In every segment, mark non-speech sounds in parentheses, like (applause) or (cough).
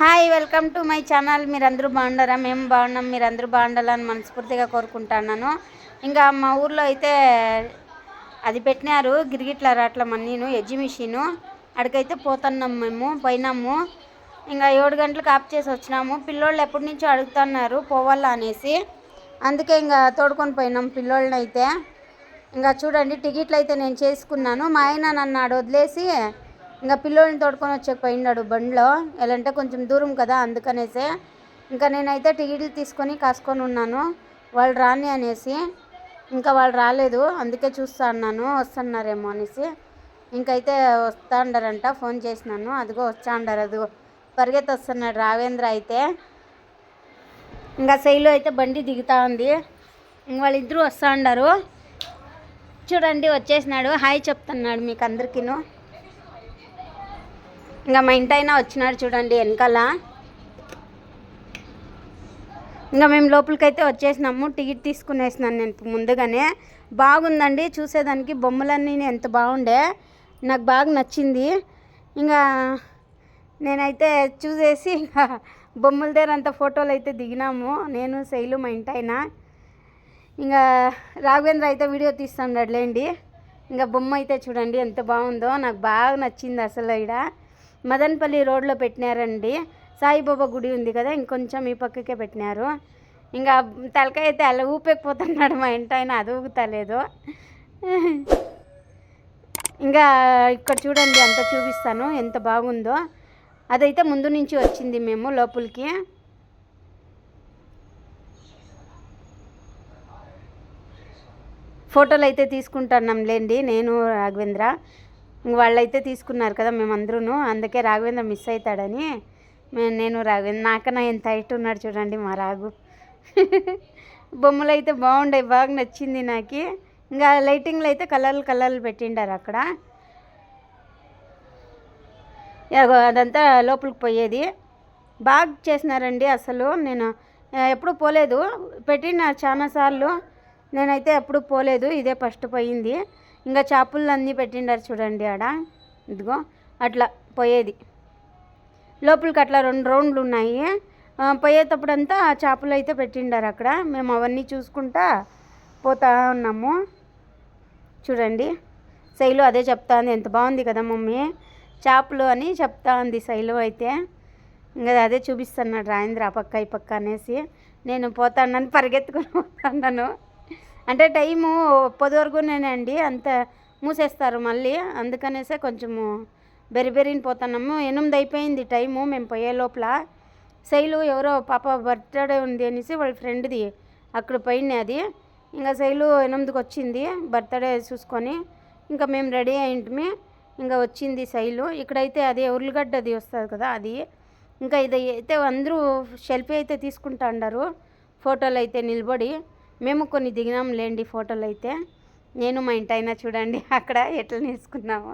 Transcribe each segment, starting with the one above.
Hi welcome to my channel. మీరందరూ బాగుండారా మేము బాగున్నాం. మీరందరూ బాగుండాలని మనస్ఫూర్తిగా కోరుకుంటున్నాను. ఇంకా మా ఊర్లో అయితే అది పెట్టినారు. గిరిగిట్ల రాట్ల నేను ఎగ్జిబిషను అక్కడికైతే పోతున్నాం మేము పోయినాము. ఇంకా ఏడు గంటలకు ఆఫ్ చేసి వచ్చినాము. పిల్లోళ్ళు ఎప్పటి నుంచో అడుగుతున్నారు పోవాలా అనేసి. అందుకే ఇంకా తోడుకొని పోయినాం పిల్లోళ్ళని అయితే ఇంకా చూడండి టికెట్లు అయితే నేను చేసుకున్నాను. మా ఆయన నన్ను ఆడ వదిలేసి ఇంకా పిల్లోడిని తోడుకొని వచ్చే పోయినాడు బండిలో. ఎలాంటే కొంచెం దూరం కదా అందుకనేసే ఇంకా నేనైతే టికెట్లు తీసుకొని కాసుకొని ఉన్నాను. వాళ్ళు రాని అనేసి ఇంకా వాళ్ళు రాలేదు. అందుకే చూస్తా అన్నాను. వస్తున్నారేమో అనేసి. ఇంకైతే వస్తా అండారంట ఫోన్ చేసినాను. అదిగో వచ్చా అండారు అదిగో పరిగెత్తి వస్తున్నాడు రావేంద్ర అయితే. ఇంకా శైలు అయితే బండి దిగుతా ఉంది. ఇంక వాళ్ళిద్దరూ వస్తా ఉండారు చూడండి వచ్చేసినాడు. హాయ్ చెప్తున్నాడు మీకు అందరికీను ఇంకా మా ఇంటైనా వచ్చినాడు చూడండి వెనకాల. ఇంకా మేము లోపలికైతే వచ్చేసినాము టికెట్ తీసుకునేసినాను నేను ముందుగానే. బాగుందండి చూసేదానికి బొమ్మలన్నీ ఎంత బాగుండే నాకు బాగా నచ్చింది. ఇంకా నేనైతే చూసేసి (laughs) ఇంకా బొమ్మల దగ్గర అంత ఫోటోలు అయితే దిగినాము నేను శైలు మా ఇంటైనా ఇంకా రాఘవేంద్ర అయితే వీడియో తీస్తున్నాడులేండి ఇంకా బొమ్మ అయితే చూడండి ఎంత బాగుందో నాకు బాగా నచ్చింది అసలు ఇక్కడ మదన్పల్లి రోడ్లో పెట్టినారండి. సాయిబాబా గుడి ఉంది కదా ఇంకొంచెం ఈ పక్కకే పెట్టినారు. ఇంకా తలకాయ అయితే అలా ఊపెక్కిపోతున్నాడు మా ఇంటి ఆయన అది ఊగుతలేదు. ఇంకా ఇక్కడ చూడండి అంత చూపిస్తాను ఎంత బాగుందో. అదైతే ముందు నుంచి వచ్చింది మేము లోపలికి. ఫోటోలు అయితే తీసుకుంటున్నాం లేండి నేను రాఘవేంద్ర. వాళ్ళైతే తీసుకున్నారు కదా మేమందరూ అందుకే రాఘవేంద్ర మిస్ అవుతాడని నేను రాఘవేంద్ర నాకన్నా ఎంత హైట్ ఉన్నాడు చూడండి మా రాఘు. (laughs) బొమ్మలు అయితే బాగుండే బాగా నచ్చింది నాకు. ఇంకా లైటింగ్లు అయితే కలర్లు కలర్లు పెట్టిండారు అక్కడ. అదంతా లోపలికి పోయేది. బాగా చేసినారండి అసలు. నేను ఎప్పుడు పోలేదు. పెట్టిన చాలాసార్లు నేనైతే ఎప్పుడు పోలేదు. ఇదే ఫస్ట్ పోయింది. ఇంకా చేపలు అన్నీ పెట్టిండారు చూడండి ఆడ. ఇదిగో అట్లా పోయేది. లోపలికి అట్లా రెండు రౌండ్లు ఉన్నాయి. పోయేటప్పుడు పోయేటప్పుడంతా చేపలు అయితే పెట్టిండారు అక్కడ. మేము అవన్నీ చూసుకుంటా పోతా ఉన్నాము. చూడండి శైలు అదే చెప్తా ఉంది ఎంత బాగుంది కదా మమ్మీ. చేపలు అని చెప్తా ఉంది శైలు అయితే. ఇంకా అదే చూపిస్తున్నాడు రాయంద్ర ఆ పక్క ఈ పక్క అనేసి. నేను పోతానని పరిగెత్తుకుని పోతాను అంటే టైము పది వరకునేనండి అండి అంత మూసేస్తారు మళ్ళీ. అందుకనేసే కొంచెము బెరిబెరిని పోతున్నాము. ఎనిమిది అయిపోయింది టైము మేము పోయే లోపల. శైలు ఎవరో పాప బర్త్డే ఉంది అనేసి వాళ్ళ ఫ్రెండ్ది అక్కడ పోయిన అది. ఇంకా శైలు ఎనిమిదికి వచ్చింది బర్త్డే చూసుకొని. ఇంకా మేము రెడీ అయింటిమి. ఇంకా వచ్చింది శైలు. ఇక్కడైతే అది ఉర్లగడ్డది వస్తుంది కదా అది. ఇంకా ఇది అయితే అందరూ సెల్ఫీ అయితే తీసుకుంటా అన్నారు ఫోటోలు అయితే నిలబడి. మేము కొన్ని దిగినాం లేండి ఫోటోలు అయితే. నేను మా ఇంటి అయినా చూడండి అక్కడ ఎట్లా నేర్చుకున్నాము.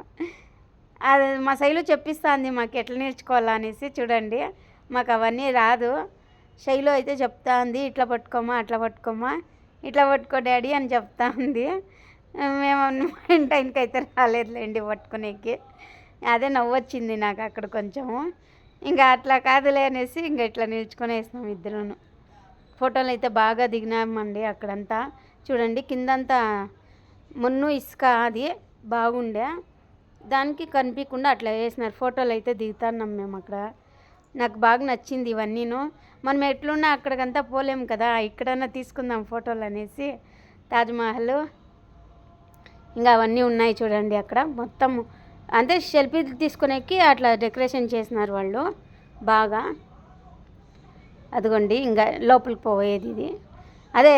అది మా శైలు చెప్పిస్తుంది మాకు ఎట్లా నేర్చుకోవాలా అనేసి చూడండి. మాకు అవన్నీ రాదు. శైలు అయితే చెప్తా ఉంది ఇట్లా పట్టుకోమా అట్లా పట్టుకోమా ఇట్లా పట్టుకో డాడీ అని చెప్తా ఉంది మేము మా ఇంటి ఆయనకి అయితే రాలేదులేండి పట్టుకునేకి. అదే నవ్వొచ్చింది నాకు అక్కడ కొంచెము. ఇంకా అట్లా కాదులే అనేసి ఇంకా ఇట్లా నిల్చుకొనేసినాం ఇద్దరును. ఫోటోలు అయితే బాగా దిగినామండి అక్కడంతా. చూడండి కిందంతా మున్ను ఇసుక అది బాగుండే. దానికి కనిపించకుండా అట్లా వేసినారు. ఫోటోలు అయితే దిగుతున్నాం మేము అక్కడ. నాకు బాగా నచ్చింది ఇవన్నీను. మనం ఎట్లున్నా అక్కడికంతా పోలేం కదా ఇక్కడన్నా తీసుకుందాం ఫోటోలు అనేసి తాజ్మహల్. ఇంకా అవన్నీ ఉన్నాయి చూడండి అక్కడ. మొత్తం అంటే సెల్ఫీ తీసుకునేకి అట్లా డెకరేషన్ చేసినారు వాళ్ళు బాగా. అదిగోండి ఇంకా లోపలికి పోయేది ఇది. అదే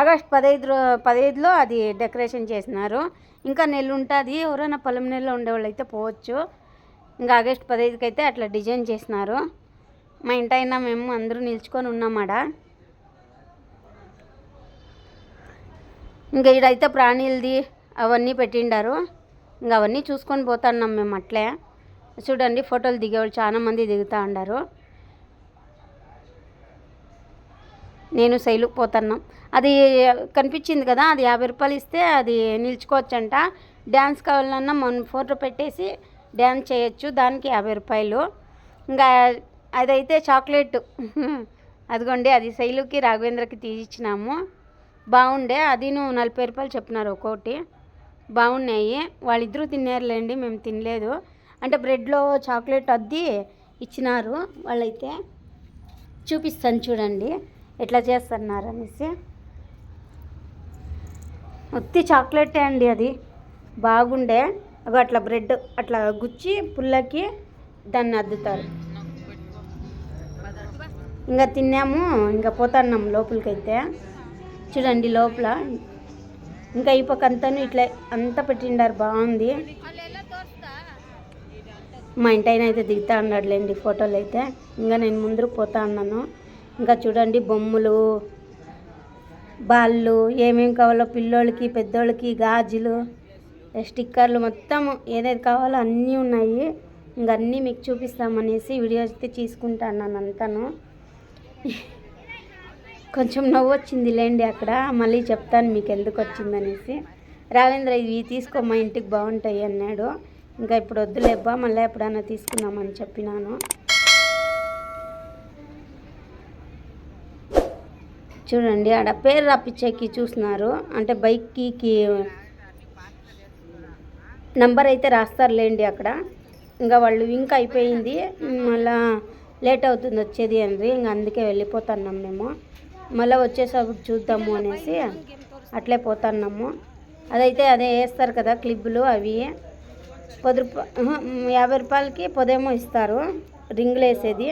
ఆగస్ట్ పదహైదు పదహైదులో అది డెకరేషన్ చేసినారు. ఇంకా నెల ఉంటుంది. ఎవరైనా పొలం నెలలో ఉండేవాళ్ళు అయితే పోవచ్చు. ఇంకా ఆగస్ట్ పదహైదుకి అయితే అట్లా డిజైన్ చేసినారు. మా ఇంటైనా మేము అందరూ నిల్చుకొని ఉన్నామాడ ఇంకా ఈడైతే ప్రాణీలది అవన్నీ పెట్టిండారు. ఇంకా అవన్నీ చూసుకొని పోతున్నాం మేము అట్లే. చూడండి ఫోటోలు దిగేవాళ్ళు చాలామంది దిగుతూ ఉన్నారు నేను శైలుకి పోతున్నాం. అది కనిపించింది కదా అది యాభై రూపాయలు ఇస్తే అది నిల్చుకోవచ్చంట. డ్యాన్స్ కావాలన్నా మనం ఫోటో పెట్టేసి డ్యాన్స్ చేయొచ్చు దానికి యాభై రూపాయలు. ఇంకా అదైతే చాక్లెట్ అదిగోండి అది శైలుకి రాఘవేంద్రకి తీసిచ్చినాము. బాగుండే అదిను నలభై రూపాయలు చెప్పినారు ఒక్కోటి. బాగున్నాయి. వాళ్ళిద్దరూ తిన్నారులేండి మేము తినలేదు. అంటే బ్రెడ్లో చాక్లెట్ అద్ది ఇచ్చినారు వాళ్ళైతే. చూపిస్తాను చూడండి. ఎట్లా చేస్తున్నారు అనేసి? ఉత్తి చాక్లెటే అండి అది. బాగుండే. అగో అట్లా బ్రెడ్ అట్లా గుచ్చి పుల్లకి దాన్ని అద్దుతారు. ఇంకా తిన్నాము. ఇంకా పోతున్నాం లోపలికైతే. చూడండి లోపల. ఇంకా ఈ పక్క అంతాను ఇట్లా అంతా పెట్టిండారు. బాగుంది. మా ఇంటి ఆయన అయితే దిగుతా ఉన్నాడులేండి ఫోటోలు అయితే. ఇంకా నేను ముందుకు పోతా ఉన్నాను. ఇంకా చూడండి బొమ్మలు బాళ్ళు ఏమేమి కావాలో పిల్లోళ్ళకి పెద్దోళ్ళకి గాజులు స్టిక్కర్లు మొత్తం ఏదైతే కావాలో అన్నీ ఉన్నాయి. ఇంక అన్నీ మీకు చూపిస్తామనేసి వీడియో అయితే తీసుకుంటాను నన్ను అంతాను. కొంచెం నవ్వు వచ్చింది లేండి అక్కడ మళ్ళీ చెప్తాను మీకు ఎందుకు వచ్చిందనేసి. రావేంద్ర ఇవి తీసుకో మా ఇంటికి బాగుంటాయి అన్నాడు. ఇంకా ఇప్పుడు వద్దులేబ్బా మళ్ళీ ఎప్పుడైనా తీసుకుందామని చెప్పినాను. చూడండి ఆడ పేరు రాపిచ్చేకి చూస్తున్నారు. అంటే బైక్కి నంబర్ అయితే రాస్తారులేండి అక్కడ. ఇంకా వాళ్ళు వింక్ అయిపోయింది. మళ్ళా లేట్ అవుతుంది వచ్చేది అని ఇంకా అందుకే వెళ్ళిపోతున్నాం మేము. మళ్ళీ వచ్చేసప్పుడు చూద్దాము అనేసి అట్లే పోతున్నాము. అదైతే అదే వేస్తారు కదా క్లిప్పులు అవి. పది రూపాయ యాభై రూపాయలకి పొదేమో ఇస్తారు. రింగులు వేసేది.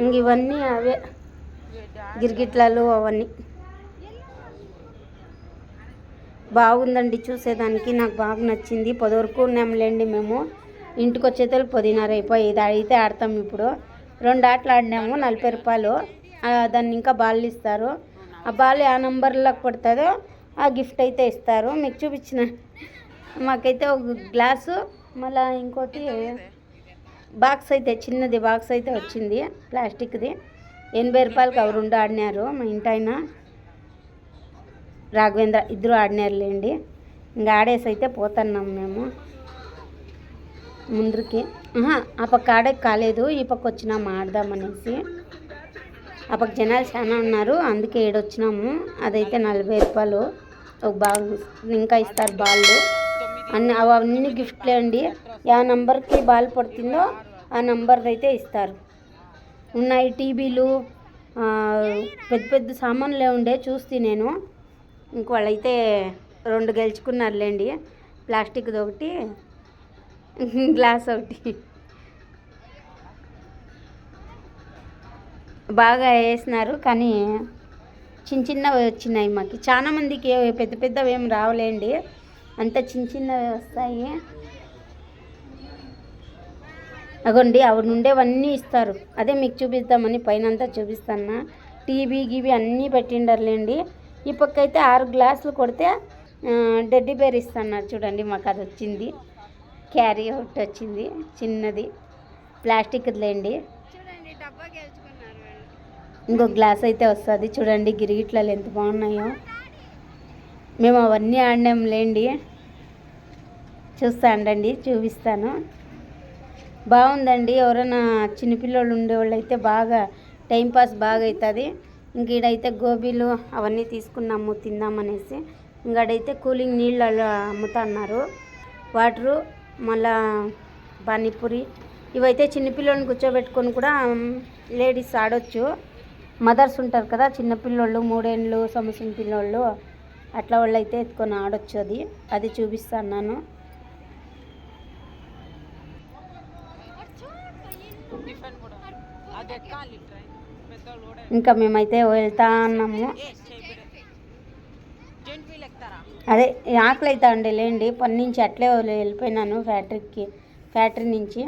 ఇంక ఇవన్నీ అవే గిరిగిట్లలు అవన్నీ. బాగుందండి చూసేదానికి నాకు బాగా నచ్చింది. పది వరకు ఉన్నాంలేండి మేము. ఇంటికి వచ్చేతలు పదిన్నర అయిపోయి అయితే ఆడతాం ఇప్పుడు. రెండు ఆటలు ఆడినాము నలభై రూపాయలు. దాన్ని ఇంకా బాల్ ఇస్తారు. ఆ బాల్ ఆ నెంబర్లో పడుతుందో ఆ గిఫ్ట్ అయితే ఇస్తారు. మీకు చూపించిన మాకైతే ఒక గ్లాసు మళ్ళీ ఇంకోటి బాక్స్ అయితే చిన్నది బాక్స్ అయితే వచ్చింది ప్లాస్టిక్ది. ఎనభై రూపాయలకి అవి రెండు ఆడినారు మా ఇంటి ఆయన రాఘవేంద్ర ఇద్దరు ఆడినారులేండి. ఇంకా ఆడేసి అయితే పోతున్నాం మేము. ముందరికి ఆహా, ఆ పక్క ఆడేకి కాలేదు ఈ పక్క వచ్చినాం ఆడదామనేసి ఆ పక్క జనాలు చాలా ఉన్నారు అందుకే ఏడొచ్చినాము. అదైతే నలభై రూపాయలు. ఒక బాల్ ఇంకా ఇస్తారు బాళ్ళు అన్ని అవన్నీ గిఫ్ట్లే అండి. ఆ నంబర్కి బాల్ పడుతుందో ఆ నంబర్ అయితే ఇస్తారు. ఉన్నాయి టీవీలు పెద్ద పెద్ద సామాన్లే ఉండే చూస్తే నేను. ఇంకోళ్ళైతే రెండు గెలుచుకున్నారులేండి. ప్లాస్టిక్ది ఒకటి గ్లాస్ ఒకటి. బాగా వేసినారు కానీ చిన్న చిన్నవి వచ్చినాయి మాకు. చాలా మందికి పెద్ద పెద్దవి ఏం రావలేండి. అంత చిన్న చిన్నవి వస్తాయి. అగోండి అవి ఉండేవన్నీ ఇస్తారు. అదే మీకు చూపిద్దామని పైన అంతా చూపిస్తాను టీవీ గీవీ అన్నీ పెట్టిండర్లేండి. ఈ పక్క అయితే ఆరు గ్లాసులు కొడితే డెడ్డీ బేర్ ఇస్తున్నారు చూడండి మాకు అది వచ్చింది క్యారీ ఒకటి వచ్చింది చిన్నది. ప్లాస్టిక్దిలేండి. ఇంకో గ్లాస్ అయితే వస్తుంది. చూడండి గిరిగిట్లలో ఎంత బాగున్నాయో. మేము అవన్నీ ఆడినాం లేండి చూస్తా అండండి చూపిస్తాను. బాగుందండి. ఎవరైనా చిన్నపిల్లలు ఉండేవాళ్ళు అయితే బాగా టైంపాస్ బాగా అవుతుంది ఇంక ఈడైతే గోబీలు అవన్నీ తీసుకున్నాము తిందామనేసి. ఇంకాడైతే కూలింగ్ నీళ్ళు అలా అమ్ముతున్నారు. వాటరు మళ్ళా పానీపూరి ఇవైతే చిన్నపిల్లల్ని కూర్చోబెట్టుకొని కూడా లేడీస్ ఆడొచ్చు. మదర్స్ ఉంటారు కదా చిన్నపిల్లోళ్ళు మూడేళ్ళు సంవత్సరం పిల్లోళ్ళు అట్లా వాళ్ళు అయితే ఎత్తుకొని ఆడొచ్చు అది అది చూపిస్తాను ఇంకా మేమైతే వెళ్తా అన్నాము. అదే ఆకలి అవుతా అండి లేండి. పని నుంచి అట్లే వెళ్ళిపోయినాను ఫ్యాక్టరీకి ఫ్యాక్టరీ నుంచి.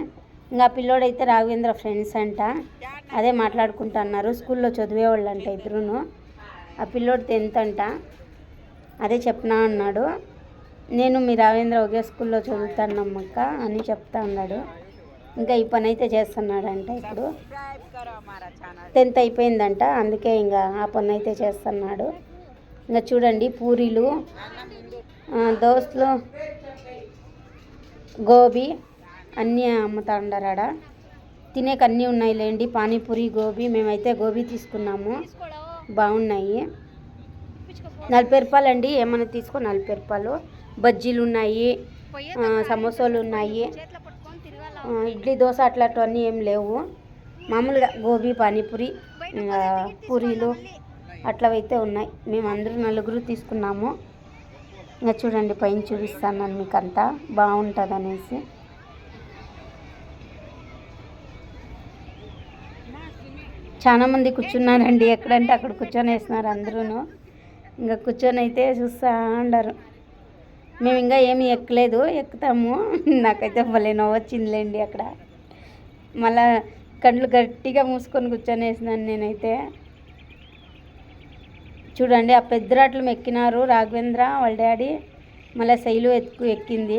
ఇంకా పిల్లోడైతే రాఘవేంద్ర ఫ్రెండ్స్ అంట. అదే మాట్లాడుకుంటున్నారు స్కూల్లో చదివేవాళ్ళు అంట ఇద్దరును. ఆ పిల్లోడు టెన్త్ అంట. అదే చెప్పనా అన్నాడు. నేను మీ రావేంద్ర ఒకే స్కూల్లో చదువుతానమ్మక్క అని చెప్తా ఉన్నాడు ఇంకా ఈ పని అయితే చేస్తున్నాడంట ఇప్పుడు. టెన్త్ అయిపోయిందంట అందుకే ఇంకా ఆ పని అయితే చేస్తున్నాడు. ఇంకా చూడండి పూరీలు ఆ, దోసలు గోబీ అన్నీ అమ్ముతా ఉండారు ఆడ తినేకి అన్నీ ఉన్నాయి లేండి పానీపూరి గోబీ మేమైతే గోబీ తీసుకున్నాము. బాగున్నాయి. నలభై రూపాయలు అండి ఏమైనా తీసుకో నలభై రూపాయలు. బజ్జీలు ఉన్నాయి సమోసాలు ఉన్నాయి ఇడ్లీ దోశ అట్లాంటివన్నీ ఏం లేవు. మామూలుగా గోబీ పానీపూరి ఇంకా పూరీలు అట్లవైతే ఉన్నాయి. మేము అందరూ నలుగురు తీసుకున్నాము. ఇంకా చూడండి పైన చూపిస్తాను మీకు అంతా బాగుంటుంది అనేసి చాలా మంది కూర్చున్నారండి. ఎక్కడంటే అక్కడ కూర్చొని వేసినారు అందరూ ఇంకా కూర్చొని అయితే చూస్తూ ఉండరు మేము ఇంకా ఏమి ఎక్కలేదు ఎక్కుతాము. (laughs) నాకైతే భలే వచ్చిందిలేండి అక్కడ. మళ్ళా కళ్ళు గట్టిగా మూసుకొని కూర్చొని వేసినాను నేనైతే. చూడండి ఆ పెద్దరాట్లు ఎక్కినారు రాఘవేంద్ర వాళ్ళ డాడీ. మళ్ళీ శైలు ఎక్కు ఎక్కింది.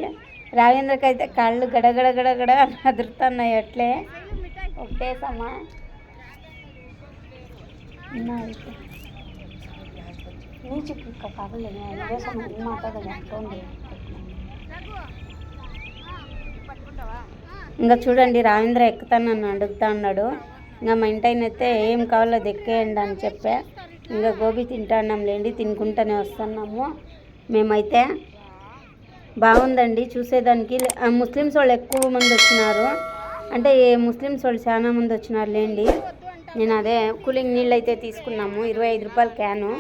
రాఘవేంద్రకి అయితే కాళ్ళు గడగడ గడగడ అదురుతున్నాయి అట్లే. ఒకటేసమ్మా నీచు కుక్క పగలేదు కోసం మాట్లాడదు ఇంకా చూడండి రావేంద్ర ఎక్కుతానని అడుగుతా అన్నాడు. ఇంకా మా ఇంటైన అయితే ఏం కావాలో దెక్కేయండి అని చెప్పా. ఇంకా గోబీ తింటాన్నాం లేండి తినుకుంటూనే వస్తున్నాము. మేమైతే బాగుందండి చూసేదానికి. ముస్లిమ్స్ వాళ్ళు ఎక్కువ మంది వచ్చినారు. అంటే ముస్లిమ్స్ వాళ్ళు చాలా మంది వచ్చినారు లేండి. నేను అదే కూలింగ్ నీళ్ళు అయితే తీసుకున్నాము ఇరవై ఐదు రూపాయల క్యాను.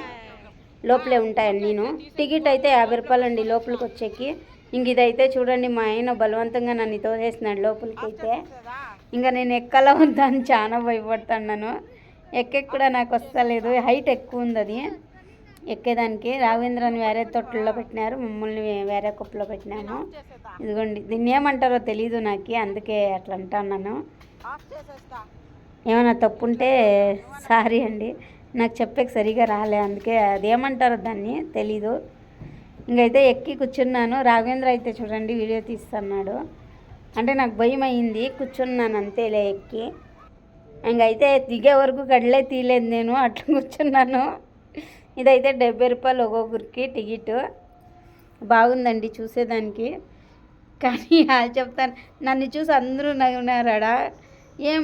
లోపలే ఉంటాయండి నేను. టికెట్ అయితే యాభై రూపాయలు అండి లోపలికి వచ్చేకి. ఇంక ఇదైతే చూడండి మా ఆయన బలవంతంగా నన్ను తోసేసినాడు లోపలికి అయితే ఇంకా నేను ఎక్కలా వద్దా అని చాలా భయపడుతున్నాను. ఎక్కెకి కూడా నాకు వస్తలేదు. హైట్ ఎక్కువ ఉంది అది. ఎక్కేదానికి రాఘవేంద్రని వేరే తొట్టుల్లో పెట్టినారు మమ్మల్ని వేరే కుప్పలో పెట్టినాము. ఇదిగోండి దీన్ని ఏమంటారో తెలీదు నాకు అందుకే అట్లా అంటున్నాను. ఏమైనా తప్పు ఉంటే సారీ అండి. నాకు చెప్పేకి సరిగా రాలే అందుకే అదేమంటారో దాన్ని తెలీదు. ఇంకైతే ఎక్కి కూర్చున్నాను. రాఘవేంద్ర అయితే చూడండి వీడియో తీస్తున్నాడు. అంటే నాకు భయం అయింది కూర్చున్నాను అంతేలే ఎక్కి. ఇంకైతే దిగే వరకు కడలే తీయలేదు నేను అట్లా కూర్చున్నాను. ఇదైతే డెబ్బై రూపాయలు ఒక్కొక్కరికి టికెట్. బాగుందండి చూసేదానికి. కానీ అది చెప్తాను నన్ను చూసి అందరూ నవ్వునారాడా?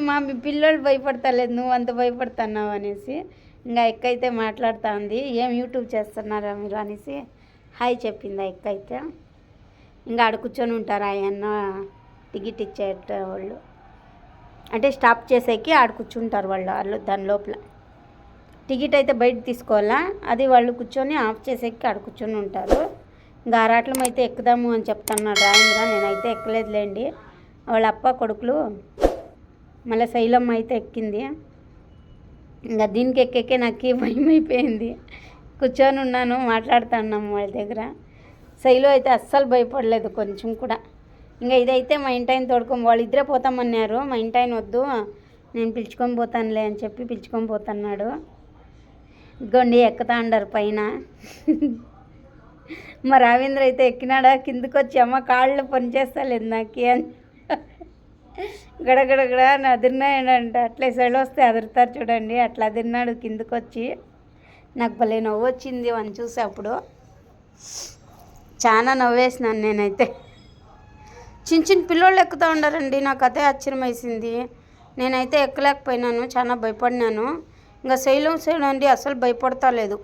మా మీ పిల్లలు భయపడతలేదు నువ్వు అంత భయపడుతున్నావు అనేసి. ఇంకా ఎక్క అయితే మాట్లాడుతూ ఉంది ఏం యూట్యూబ్ చేస్తున్నారా మీరు అనేసి హాయ్ చెప్పింది ఆ ఎక్క అయితే ఇంకా ఆడ కూర్చొని ఉంటారు ఆయన టికెట్ ఇచ్చే వాళ్ళు అంటే స్టాప్ చేసేకి ఆడ కూర్చుంటారు వాళ్ళు వాళ్ళు దాని లోపల. టికెట్ అయితే బయట తీసుకోవాలా? అది వాళ్ళు కూర్చొని ఆఫ్ చేసేకి ఆడ కూర్చొని ఉంటారు. ఇంకా ఆరాట్లం అయితే ఎక్కుదాము అని చెప్తున్నాడు రాజేంద్ర నేనైతే ఎక్కలేదులేండి. వాళ్ళ అప్ప కొడుకులు మళ్ళీ శైలమ్మ అయితే ఎక్కింది. ఇంకా దీనికి ఎక్కెక్కే నాకు భయం అయిపోయింది. కూర్చొని ఉన్నాను మాట్లాడుతున్నాము వాళ్ళ దగ్గర. శైలు అయితే అస్సలు భయపడలేదు కొంచెం కూడా. ఇంకా ఇదైతే మా ఇంటాయన తోడుకొని వాళ్ళిద్దరే పోతామన్నారు. మా ఇంటాయన వద్దు నేను పిలుచుకొని పోతానులే అని చెప్పి పిలుచుకొని పోతున్నాడు. గొండి ఎక్కుతా ఉండారు పైన. మా రావేంద్ర అయితే ఎక్కినాడా? కిందకి వచ్చి అమ్మ కాళ్ళు పనిచేస్తలేదు నాకు అని. గడగడగడ అని అదిరినాయంట అట్లే సెలవు వస్తే అదురుతారు చూడండి. అట్లా అదిరినాడు కిందకు వచ్చి నాకు భలే నవ్వు వచ్చింది అని చూసి అప్పుడు. చాలా నవ్వేసినాను నేనైతే. చిన్న చిన్న పిల్లోళ్ళు ఎక్కుతూ ఉండారండి. నాకు అదే ఆశ్చర్యం వేసింది. నేనైతే ఎక్కలేకపోయినాను. చాలా భయపడినాను. ఇంకా శైలం సైడ్ అండి అసలు భయపడతా లేదు.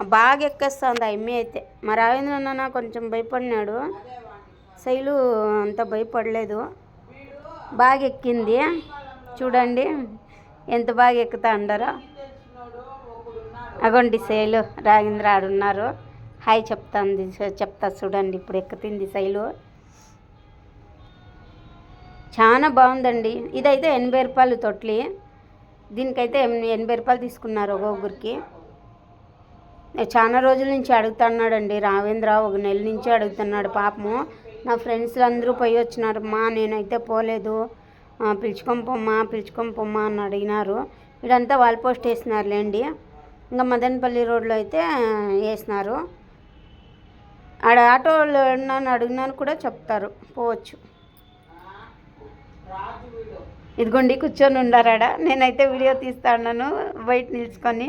బాగా ఎక్కేస్తుంది ఆ ఎమ్మె అయితే. మా రావేంద్ర అన్న కొంచెం భయపడినాడు. శైలు అంత భయపడలేదు. బాగా ఎక్కింది చూడండి ఎంత బాగా ఎక్కుతా ఉండారో అగోండి శైలు రాగింద్ర ఆడున్నారు. హాయ్ చెప్తాంది చెప్తా చూడండి ఇప్పుడు ఎక్కుతుంది శైలు. చాలా బాగుందండి. ఇదైతే ఎనభై రూపాయలు తొట్లి. దీనికైతే ఎనభై రూపాయలు తీసుకున్నారు ఒక్కొక్కరికి. చాలా రోజుల నుంచి అడుగుతున్నాడండి రావేంద్ర ఒక నెల నుంచి అడుగుతున్నాడు పాపము. నా ఫ్రెండ్స్ అందరూ పోయి వచ్చినారమ్మా నేనైతే పోలేదు. పిలుచుకొని పొమ్మా పిలుచుకొని పొమ్మా అని అడిగినారు. వీడంతా వాల్ పోస్ట్ వేసినారులేండి. ఇంకా మదనపల్లి రోడ్లో అయితే వేసినారు. ఆడ ఆటోలో నన్ను అడిగినాను కూడా చెప్తారు. పోవచ్చు. ఇదిగోండి కూర్చొని ఉండారాడ నేనైతే వీడియో తీస్తా ఉన్నాను బయట నిల్చుకొని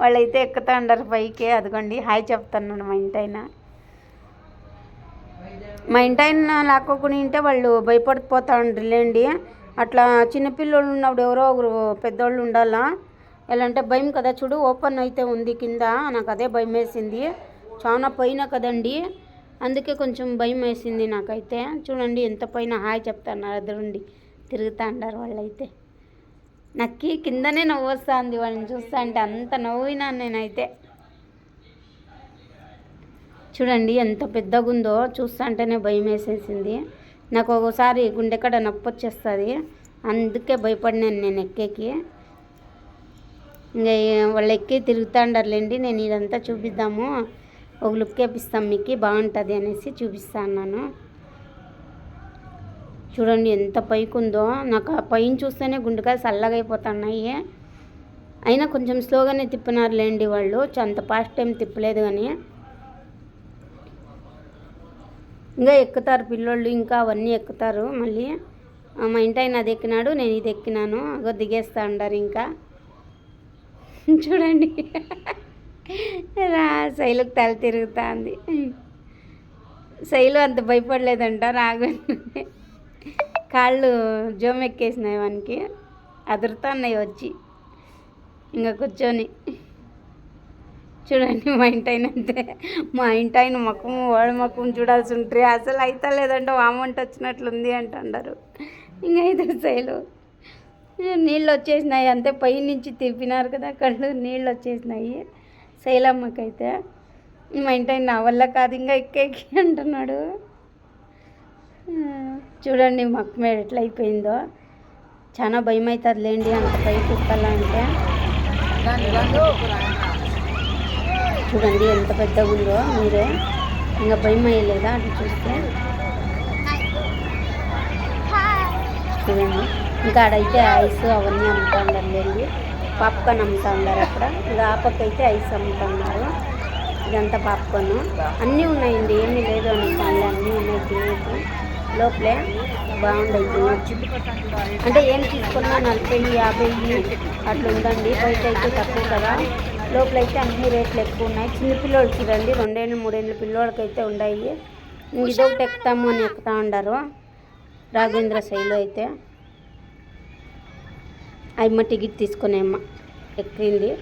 వాళ్ళైతే ఎక్కుతా ఉండారు పైకి. అదిగోండి హాయ్ చెప్తాను మా ఇంటైనా. మా ఇంటి ఆయన లాక్కోకుని ఉంటే వాళ్ళు భయపడిపోతా లేండి అట్లా చిన్నపిల్లలు ఉన్నప్పుడు ఎవరో ఒకరు పెద్దోళ్ళు ఉండాలా? ఎలా అంటే భయం కదా చూడు ఓపెన్ అయితే ఉంది కింద నాకు అదే భయం వేసింది. చాలా పైన కదండి. అందుకే కొంచెం భయం వేసింది నాకైతే. చూడండి ఎంత పైన హాయ్ చెప్తున్నారు ఎదురుండి తిరుగుతా అంటారు వాళ్ళైతే. నక్కి కిందనే నవ్వు వస్తుంది వాళ్ళని చూస్తా అంటే అంత నవ్వినాను నేనైతే. చూడండి ఎంత పెద్దగా ఉందో చూస్తంటేనే భయం వేసేసింది నాకు ఒకసారి గుండెకడ నొప్పి వచ్చేస్తుంది అందుకే భయపడినాను నేను ఎక్కేకి. ఇంకా వాళ్ళు ఎక్కి తిరుగుతాండర్లేండి నేను ఇదంతా చూపిద్దాము. ఒక లుక్ వేపిస్తాం మీకు బాగుంటుంది అనేసి చూపిస్తా అన్నాను. చూడండి ఎంత పైకి ఉందో నాకు ఆ పైన చూస్తేనే గుండెకాయ చల్లగా అయిపోతున్నాయి అయినా కొంచెం స్లోగానే తిప్పినారులేండి వాళ్ళు. అంత ఫాస్ట్ టైం తిప్పలేదు కానీ. ఇంకా ఎక్కుతారు పిల్లోళ్ళు ఇంకా అవన్నీ ఎక్కుతారు మళ్ళీ. మా ఇంటి ఆయన అది ఎక్కినాడు నేను ఇది ఎక్కినాను. అగో దిగేస్తా ఉండారు ఇంకా. చూడండి. రా శైలుకు తల తిరుగుతుంది. శైలు అంత భయపడలేదంట రాఘవేంద్ర కాళ్ళు జోమ్ ఎక్కేసినాయి వానికి. అదురుతున్నాయి వచ్చి. ఇంకా కూర్చొని. చూడండి మా ఇంటి ఆయన అంతే. మా ఇంటి ఆయన ముఖం వాడి ముఖం చూడాల్సి ఉంటుంది అసలు అయితే లేదంటే వామంట వచ్చినట్లుంది అంటున్నారు ఇంకా అయితే శైలు నీళ్ళు వచ్చేసినాయి అంతే పై నుంచి తిప్పినారు కదా కళ్ళు నీళ్ళు వచ్చేసినాయి. శైలమ్మకైతే మా ఇంటి ఆయన నా వల్ల కాదు ఇంకా ఎక్కేకి అంటున్నాడు. చూడండి మొక్క మీద ఎట్లా అయిపోయిందో. చాలా భయం అవుతుంది లేండి అంత పైకి ఎక్కాలంటే. చూడండి ఎంత పెద్దగా ఉందో మీరే. ఇంకా భయం అయ్యలేదా అటు చూస్తే? చూడండి. ఇంకా ఆడైతే ఐస్ అవన్నీ అమ్ముతా ఉన్నారు లేండి. పాప్కార్న్ అమ్ముతా ఉన్నారు అక్కడ. ఇంకా ఆ పక్క అయితే ఐస్ అమ్ముతా ఉన్నారు ఇదంతా పాప్కార్న్. అన్నీ ఉన్నాయండి ఏమీ లేదు అనుకోండి అన్నీ ఉన్నాయి తినేసి. లోపలే బాగుండదు. అంటే ఏం తీసుకున్నా నలభై యాభై అట్లా ఉందండి. బయట అయితే తక్కువ కదా. లోపల అయితే అన్ని రేట్లు ఎక్కువ ఉన్నాయి. చిన్న పిల్లోడు చూడండి రెండేళ్ళు మూడేళ్ళు పిల్లోడికైతే ఉన్నాయి. ఇదొకటి ఎక్కుతాము అని ఎక్కుతా ఉండారు. రాఘవేంద్ర శైలి అయితే. అమ్మ టికెట్ తీసుకునే అమ్మ ఎక్కింది.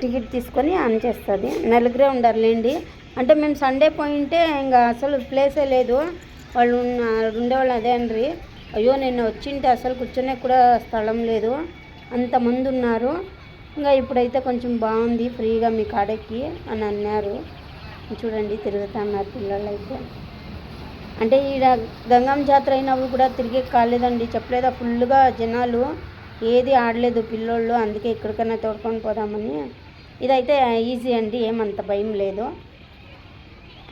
టికెట్ తీసుకొని ఆన్ చేస్తుంది. నలుగురే ఉండారులేండి. అంటే మేము సండే పోయింటే ఇంకా అసలు ప్లేసే లేదు. వాళ్ళు ఉన్న- ఉండేవాళ్ళు అదే అండ్రి అయ్యో నిన్న వచ్చింటే అసలు కూర్చునే కూడా స్థలం లేదు. అంతమంది ఉన్నారు. ఇంకా ఇప్పుడైతే కొంచెం బాగుంది ఫ్రీగా మీ కాడెక్కి అని అన్నారు. చూడండి తిరుగుతున్నారు పిల్లలు అయితే అంటే ఈడ గంగమ్మ జాతర అయినప్పుడు కూడా తిరిగే కాలేదండి చెప్పలేదా? ఫుల్గా జనాలు ఏది ఆడలేదు పిల్లోళ్ళు అందుకే ఎక్కడికైనా తోడుకొని పోదామని. ఇదైతే ఈజీ అండి ఏమంత భయం లేదు.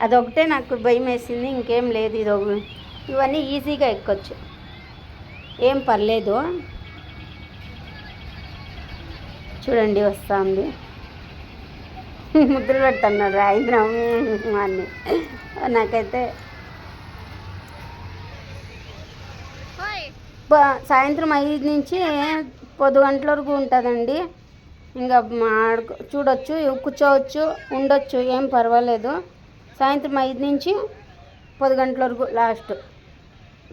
అదొకటే నాకు భయం వేసింది ఇంకేం లేదు. ఇది ఇవన్నీ ఈజీగా ఎక్కొచ్చు. ఏం పర్లేదు. చూడండి వస్తుంది. ముద్దులు పెడుతున్నాడు రాయింద్రం అని నాకైతే సాయంత్రం ఐదు నుంచి పది గంటల వరకు ఉంటుందండి. ఇంకా ఆడుకో చూడొచ్చు కూర్చోవచ్చు ఉండొచ్చు ఏం పర్వాలేదు. సాయంత్రం ఐదు నుంచి పది గంటల వరకు లాస్ట్.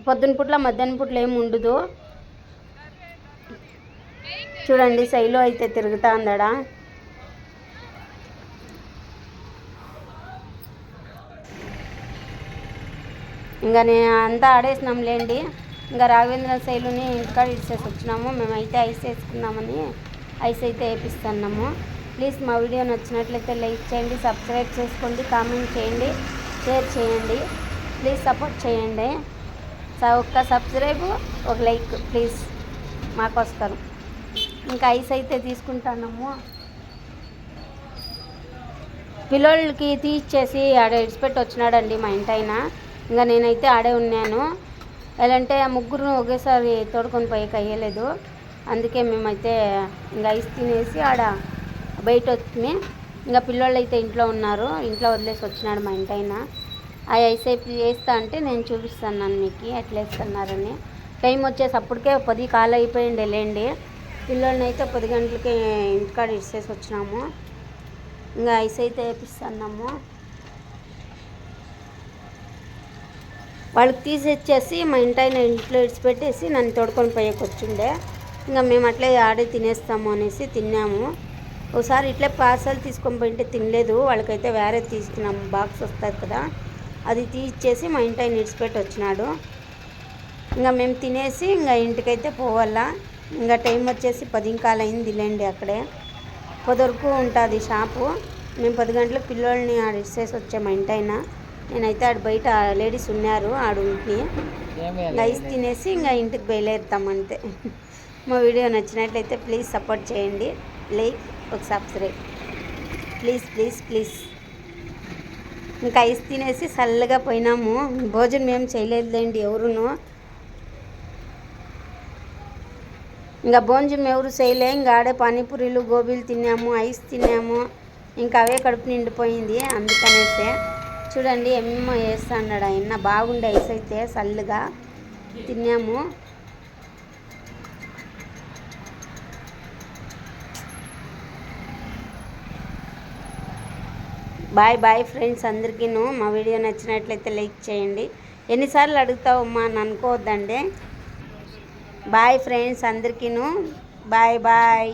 పొద్దున పూట్ల మధ్యాహ్నం పుట్ల ఏమి ఉండదు. చూడండి శైలు అయితే తిరుగుతా ఉందాడా ఇంకా నేను అంతా ఆడేసినాంలేండి ఇంకా రాఘవేంద్ర శైలుని ఇంకా ఇచ్చేసి వచ్చినాము. మేమైతే ఐస్ వేసుకున్నామని ఐస్ అయితే వేపిస్తున్నాము. ప్లీజ్ మా వీడియో నచ్చినట్లయితే లైక్ చేయండి సబ్స్క్రైబ్ చేసుకోండి కామెంట్ చేయండి షేర్ చేయండి. ప్లీజ్ సపోర్ట్ చేయండి. స- ఒక్క సబ్స్క్రైబ్ ఒక లైక్ ప్లీజ్ మాకోసం ఇంకా ఐస్ అయితే తీసుకుంటున్నాము పిల్లోళ్ళకి తీసేసి ఆడ ఇడిచిపెట్టి వచ్చినాడండి మా ఇంటి ఇంకా నేనైతే ఆడే ఉన్నాను. ఎలా అంటే ముగ్గురు ఒకేసారి తోడుకొని పోయేకి అయ్యలేదు. అందుకే మేమైతే ఇంకా ఐస్ తినేసి ఆడ బయట వచ్చి ఇంకా పిల్లోళ్ళు అయితే ఇంట్లో ఉన్నారు. ఇంట్లో వదిలేసి వచ్చినాడు మా ఇంటి ఆ ఐస్ అయిపోయి వేస్తా అంటే నేను చూపిస్తాను మీకు. ఎట్లా వేస్తున్నారని. టైం వచ్చేసి అప్పటికే పది కాలు అయిపోయింది లేండి. పిల్లోళ్ళని అయితే పది గంటలకి ఇంటికాడ ఇచ్చేసి వచ్చినాము. ఇంకా ఐస్ అయితే వేపిస్తున్నాము. వాళ్ళకి తీసిచ్చేసి మా ఇంటాయన ఇంట్లో ఇడిచిపెట్టేసి నన్ను తోడుకొని పోయేకి వచ్చిండే. ఇంకా మేము అట్లే ఆడే తినేస్తాము అనేసి తిన్నాము. ఒకసారి ఇట్లే పార్సల్ తీసుకొని పోయింటే తినలేదు. వాళ్ళకైతే వేరే తీసుకున్నాము బాక్స్ వస్తుంది కదా అది తీసేసి మా ఇంటాయన ఇడిచిపెట్టి వచ్చినాడు. ఇంకా మేము తినేసి ఇంకా ఇంటికైతే పోవాలా. ఇంకా టైం వచ్చేసి పది ఇంకాలు అయింది లేండి అక్కడే. పది వరకు ఉంటుంది షాపు. మేము పది గంటలకు పిల్లోల్ని ఆడ ఇచ్చేసి వచ్చాము ఇంటైనా. నేనైతే ఆడ బయట లేడీస్ ఉన్నారు ఆడ ఉంటి రైస్ తినేసి ఇంకా ఇంటికి బయలుదేరుతాం అంతే. మా వీడియో నచ్చినట్లయితే ప్లీజ్ సపోర్ట్ చేయండి. లైక్ ఒక సబ్స్క్రైబ్. Please please please. ఇంకా ఐస్ తినేసి చల్లగా పోయినాము. భోజనం ఏం చేయలేదులేండి ఎవరును. ఇంకా భోజనం ఎవరు చేయలే ఇంకా ఆడే పానీపూరీలు గోబీలు తిన్నాము ఐస్ తిన్నాము. ఇంకా అవే కడుపు నిండిపోయింది అందుకనేసే. చూడండి ఎమ్మ వేస్తాడు ఆయన. బాగుండే ఐస్ అయితే చల్లగా తిన్నాము. బాయ్ బాయ్ ఫ్రెండ్స్ అందరికీను. మా వీడియో నచ్చినట్లయితే లైక్ చేయండి. ఎన్నిసార్లు అడుగుతావమ్మా అని అనుకోవద్దండి. Bye friends అందరికీను. Bye bye.